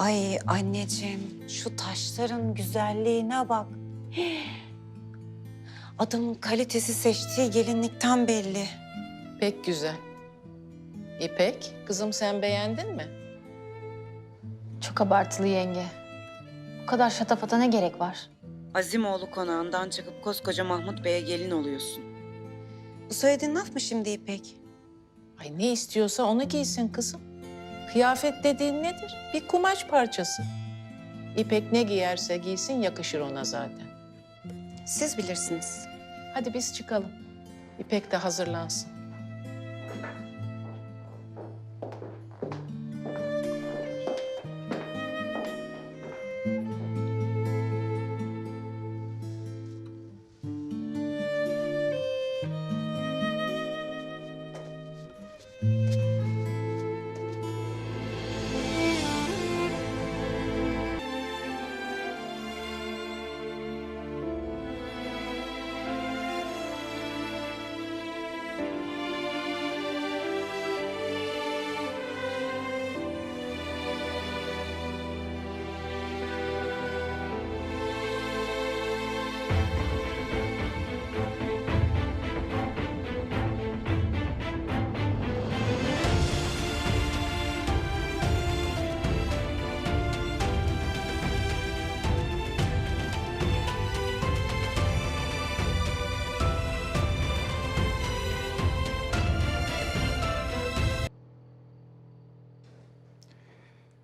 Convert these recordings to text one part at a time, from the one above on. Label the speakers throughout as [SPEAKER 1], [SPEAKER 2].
[SPEAKER 1] Ay anneciğim şu taşların güzelliğine bak. Adamın kalitesi seçtiği gelinlikten belli.
[SPEAKER 2] Pek güzel. İpek, kızım sen beğendin mi?
[SPEAKER 3] Çok abartılı yenge. Bu kadar şatafata ne gerek var?
[SPEAKER 1] Azimoğlu konağından çıkıp koskoca Mahmut Bey'e gelin oluyorsun. Bu söylediğin laf mı şimdi İpek?
[SPEAKER 2] Ay ne istiyorsa onu giysin kızım. Kıyafet dediğin nedir? Bir kumaş parçası. İpek ne giyerse giysin yakışır ona zaten.
[SPEAKER 1] Siz bilirsiniz.
[SPEAKER 2] Hadi biz çıkalım. İpek de hazırlansın.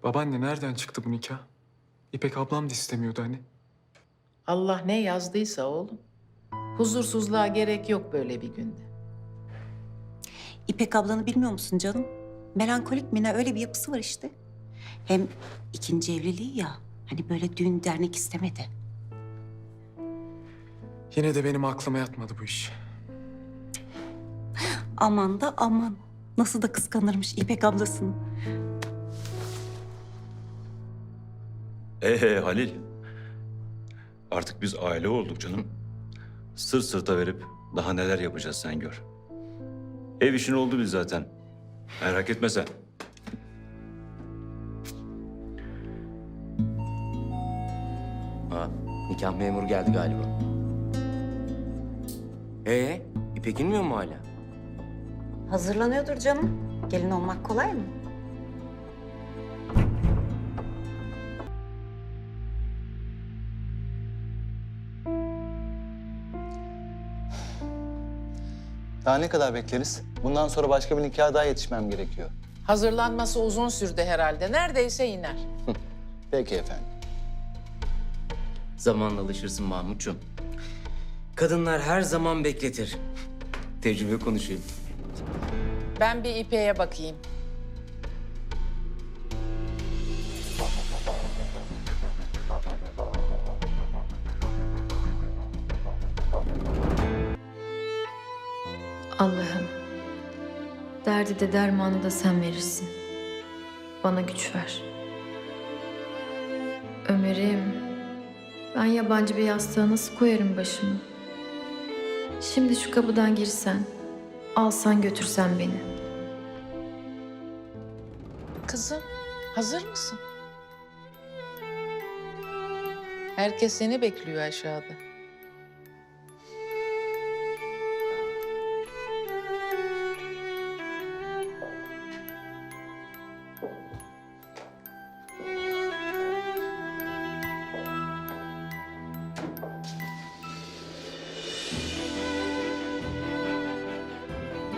[SPEAKER 4] Babaanne nereden çıktı bu nikah? İpek ablam da istemiyordu hani.
[SPEAKER 2] Allah ne yazdıysa oğlum. Huzursuzluğa gerek yok böyle bir günde.
[SPEAKER 1] İpek ablanı bilmiyor musun canım? Melankolik mi ne öyle bir yapısı var işte. Hem ikinci evliliği ya. Hani böyle düğün dernek istemedi.
[SPEAKER 4] Yine de benim aklıma yatmadı bu iş.
[SPEAKER 1] Aman da aman. Nasıl da kıskanırmış İpek ablasını.
[SPEAKER 5] Ee Halil. Artık biz aile olduk canım. Sırt sırta verip daha neler yapacağız sen gör. Ev işin oldu biz zaten. Merak etme sen.
[SPEAKER 6] Aa, nikah memuru geldi galiba. Ee, İpek inmiyor mu hala?
[SPEAKER 1] Hazırlanıyordur canım. Gelin olmak kolay mı?
[SPEAKER 7] Daha ne kadar bekleriz? Bundan sonra başka bir nikah daha yetişmem gerekiyor.
[SPEAKER 2] Hazırlanması uzun sürdü herhalde. Neredeyse iner.
[SPEAKER 7] Peki efendim.
[SPEAKER 6] Zamanla alışırsın Mahmutcuğum. Kadınlar her zaman bekletir. Tecrübe konuşayım.
[SPEAKER 2] Ben bir İpek'e bakayım.
[SPEAKER 3] Allah'ım. Derdi de dermanı da sen verirsin. Bana güç ver. Ömer'im. Ben yabancı bir yastığa nasıl koyarım başımı? Şimdi şu kapıdan girsen, alsan götürsen beni.
[SPEAKER 2] Kızım, hazır mısın? Herkes seni bekliyor aşağıda.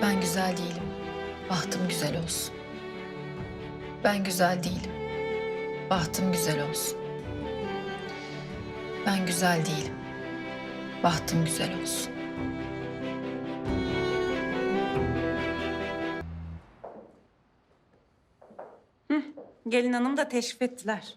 [SPEAKER 3] Ben güzel değilim. Bahtım güzel olsun. Ben güzel değilim. Bahtım güzel olsun. Ben güzel değilim. Bahtım güzel olsun.
[SPEAKER 1] Gelin hanım da teşrif ettiler.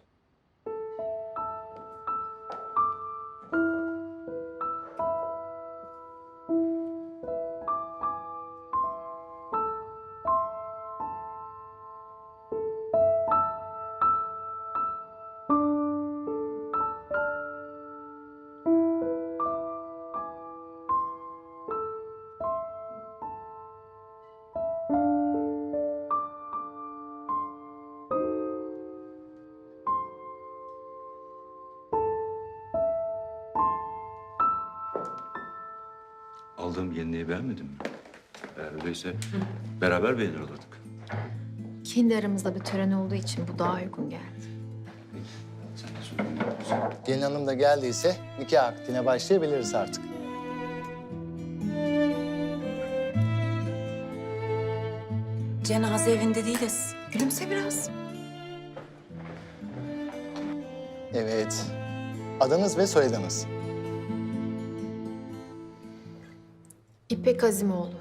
[SPEAKER 5] Aldığım yeniliği beğenmedin mi? Eğer öyleyse beraber beğenir olurduk.
[SPEAKER 3] Kendi aramızda bir tören olduğu için bu daha uygun geldi.
[SPEAKER 5] Sen de söyle.
[SPEAKER 7] Gelin hanım da geldiyse nikah akdine başlayabiliriz artık.
[SPEAKER 1] Cenaze evinde değiliz. Gülümse biraz.
[SPEAKER 7] Evet. Adınız ve soyadınız.
[SPEAKER 3] İpek Azimoğlu.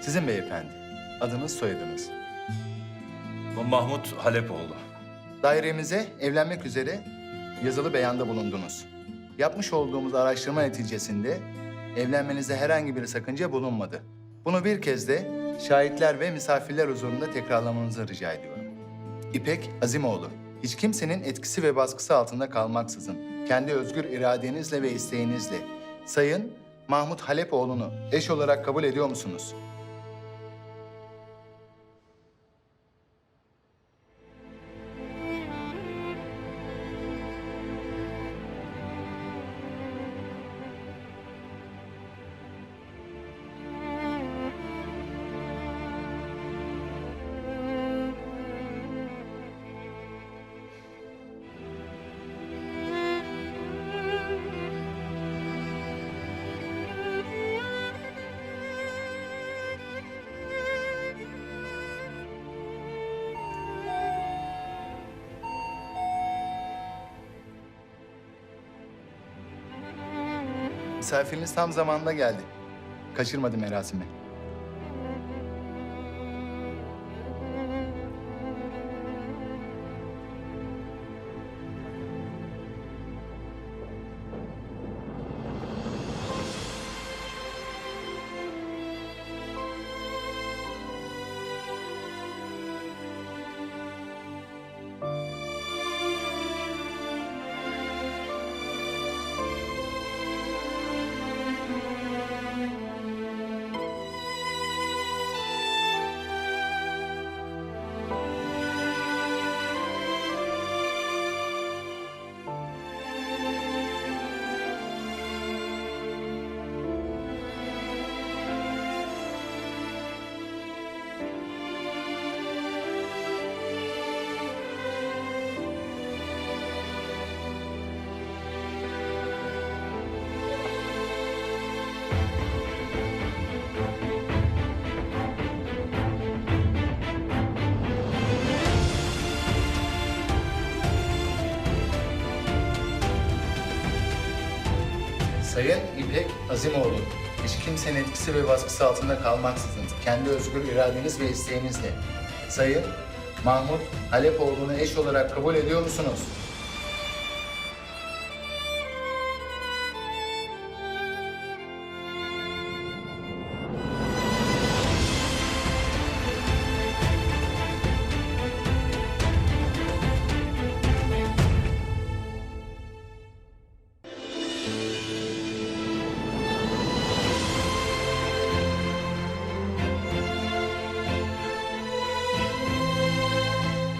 [SPEAKER 7] Sizin beyefendi. Adınız, soyadınız.
[SPEAKER 5] Mahmut Halepoğlu.
[SPEAKER 7] Dairemize evlenmek üzere yazılı beyanda bulundunuz. Yapmış olduğumuz araştırma neticesinde evlenmenize herhangi bir sakınca bulunmadı. Bunu bir kez de şahitler ve misafirler huzurunda tekrarlamanızı rica ediyorum. İpek Azimoğlu, hiç kimsenin etkisi ve baskısı altında kalmaksızın, kendi özgür iradenizle ve isteğinizle Sayın Mahmut Halepoğlu'nu eş olarak kabul ediyor musunuz? Misafiriniz tam zamanında geldi. Kaçırmadı merasimi. Sayın İpek Azimoğlu, hiç kimsenin etkisi ve baskısı altında kalmaksızın, kendi özgür iradeniz ve isteğinizle Sayın Mahmut Halepoğlu'nu eş olarak kabul ediyor musunuz?